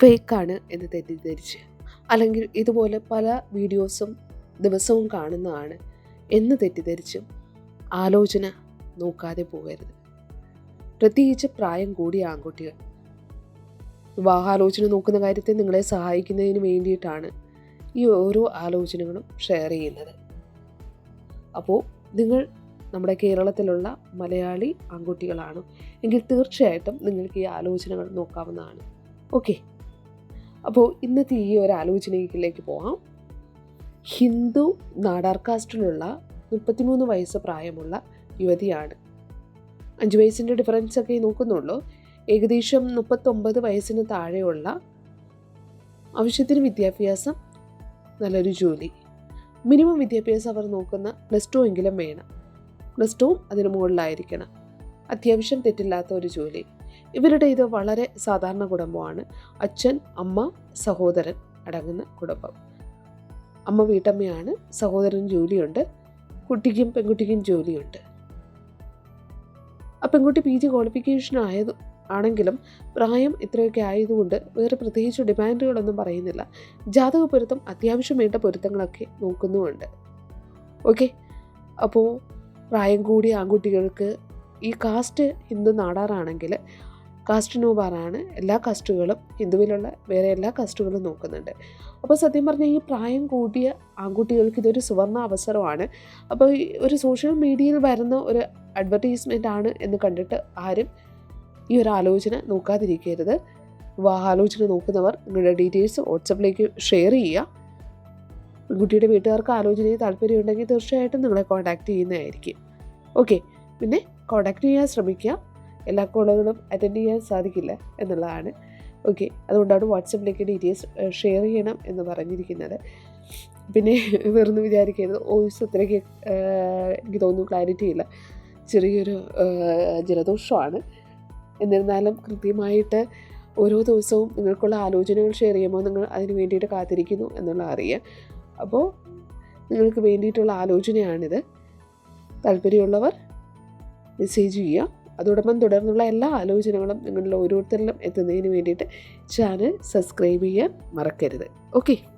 ഫേക്കാണ് എന്ന് തെറ്റിദ്ധരിച്ച്. അല്ലെങ്കിൽ ഇതുപോലെ പല വീഡിയോസും ദിവസവും കാണുന്നതാണ് എന്ന് തെറ്റിദ്ധരിച്ചും ആലോചന നോക്കാതെ പോകരുത്. പ്രത്യേകിച്ച് പ്രായം കൂടിയ ആൺകുട്ടികൾ. വിവാഹാലോചന നോക്കുന്ന കാര്യത്തെ നിങ്ങളെ സഹായിക്കുന്നതിന് വേണ്ടിയിട്ടാണ് ഈ ഓരോ ആലോചനകളും ഷെയർ ചെയ്യുന്നത്. അപ്പോൾ നിങ്ങൾ നമ്മുടെ കേരളത്തിലുള്ള മലയാളി ആൺകുട്ടികളാണ്. എങ്കിൽ തീർച്ചയായിട്ടും നിങ്ങൾക്ക് ഈ ആലോചനകൾ നോക്കാവുന്നതാണ്. ഓക്കെ അപ്പോൾ ഇന്നത്തെ ഈ ഒരു ആലോചനയിലേക്ക് പോകാം ഹിന്ദു നാടാർ കാസ്റ്റിലുള്ള മുപ്പത്തിമൂന്ന് വയസ്സ് പ്രായമുള്ള യുവതിയാണ്. അഞ്ച് വയസ്സിന്റെ ഡിഫറൻസ് ഒക്കെ നോക്കുന്നുള്ളൂ. ഏകദേശം മുപ്പത്തൊമ്പത് വയസ്സിന് താഴെയുള്ള ആവശ്യത്തിന് വിദ്യാഭ്യാസം നല്ലൊരു ജോലി. മിനിമം വിദ്യാഭ്യാസം അവർ നോക്കുന്ന പ്ലസ് ടു എങ്കിലും വേണം. പ്ലസ് ടുവും അതിന് മുകളിലായിരിക്കണം. അത്യാവശ്യം തെറ്റില്ലാത്ത ഒരു ജോലി. ഇവരുടെ ഇത് വളരെ സാധാരണ കുടുംബമാണ്. അച്ഛൻ അമ്മ സഹോദരൻ അടങ്ങുന്ന കുടുംബം. അമ്മ വീട്ടമ്മയാണ് സഹോദരൻ ജോലിയുണ്ട് കുട്ടിക്കും പെൺകുട്ടിക്കും ജോലിയുണ്ട്. ആ പെൺകുട്ടി പി ജി ക്വാളിഫിക്കേഷൻ ആയത് ആണെങ്കിലും പ്രായം ഇത്രയൊക്കെ ആയതുകൊണ്ട് വേറെ പ്രത്യേകിച്ച് ഡിമാൻഡുകളൊന്നും പറയുന്നില്ല. ജാതക പൊരുത്തം അത്യാവശ്യം വേണ്ട പൊരുത്തങ്ങളൊക്കെ നോക്കുന്നുമുണ്ട്. ഓക്കെ. അപ്പോൾ പ്രായം കൂടിയ ആൺകുട്ടികൾക്ക് ഈ കാസ്റ്റ് ഹിന്ദു നാടാറാണെങ്കിൽ കാസ്റ്റ് നോബാറാണ് എല്ലാ കാസ്റ്റുകളും ഹിന്ദുവിലുള്ള വേറെ എല്ലാ കാസ്റ്റുകളും നോക്കുന്നുണ്ട്. അപ്പോൾ സത്യം പറഞ്ഞാൽ ഈ പ്രായം കൂടിയ ആൺകുട്ടികൾക്ക് ഇതൊരു സുവർണ അവസരമാണ്. അപ്പോൾ ഈ ഒരു സോഷ്യൽ മീഡിയയിൽ വരുന്ന ഒരു അഡ്വർടൈസ്മെന്റ് ആണ് എന്ന് കണ്ടിട്ട് ആരും ഈ ഒരു ആലോചന നോക്കാതിരിക്കരുത്. വിവാഹാലോചന നോക്കുന്നവർ നിങ്ങളുടെ ഡീറ്റെയിൽസ് വാട്സപ്പിലേക്ക് ഷെയർ ചെയ്യുക. കുട്ടിയുടെ വീട്ടുകാർക്ക് ആലോചനയിൽ താല്പര്യമുണ്ടെങ്കിൽ തീർച്ചയായിട്ടും നിങ്ങളെ കോൺടാക്റ്റ് ചെയ്യുന്നതായിരിക്കും. ഓക്കെ പിന്നെ കോൺടാക്റ്റ് ചെയ്യാൻ ശ്രമിക്കുക. എല്ലാ കോളുകളും അറ്റൻഡ് ചെയ്യാൻ സാധിക്കില്ല എന്നുള്ളതാണ്. ഓക്കെ അതുകൊണ്ടാണ് വാട്സപ്പിലേക്ക് ഡീറ്റെയിൽസ് ഷെയർ ചെയ്യണം എന്ന് പറഞ്ഞിരിക്കുന്നത്. പിന്നെ വെറുതെ വിചാരിക്കരുത്. വോയിസ് അത്രയ്ക്ക് എനിക്ക് തോന്നുന്നു ക്ലാരിറ്റി ഇല്ല. ചെറിയൊരു ജലദോഷമാണ്. എന്നിരുന്നാലും കൃത്യമായിട്ട് ഓരോ ദിവസവും നിങ്ങൾക്കുള്ള ആലോചനകൾ ഷെയർ ചെയ്യുമ്പോൾ നിങ്ങൾ അതിന് വേണ്ടിയിട്ട് കാത്തിരിക്കുന്നു എന്നുള്ള അറിയാം. അപ്പോൾ നിങ്ങൾക്ക് വേണ്ടിയിട്ടുള്ള ആലോചനയാണിത്. താല്പര്യമുള്ളവർ മെസ്സേജ് ചെയ്യുക. അതോടൊപ്പം തുടർന്നുള്ള എല്ലാ ആലോചനകളും നിങ്ങളിൽ ഓരോരുത്തരിലും എത്തുന്നതിന് വേണ്ടിയിട്ട് ചാനൽ സബ്സ്ക്രൈബ് ചെയ്യാൻ മറക്കരുത്. ഓക്കെ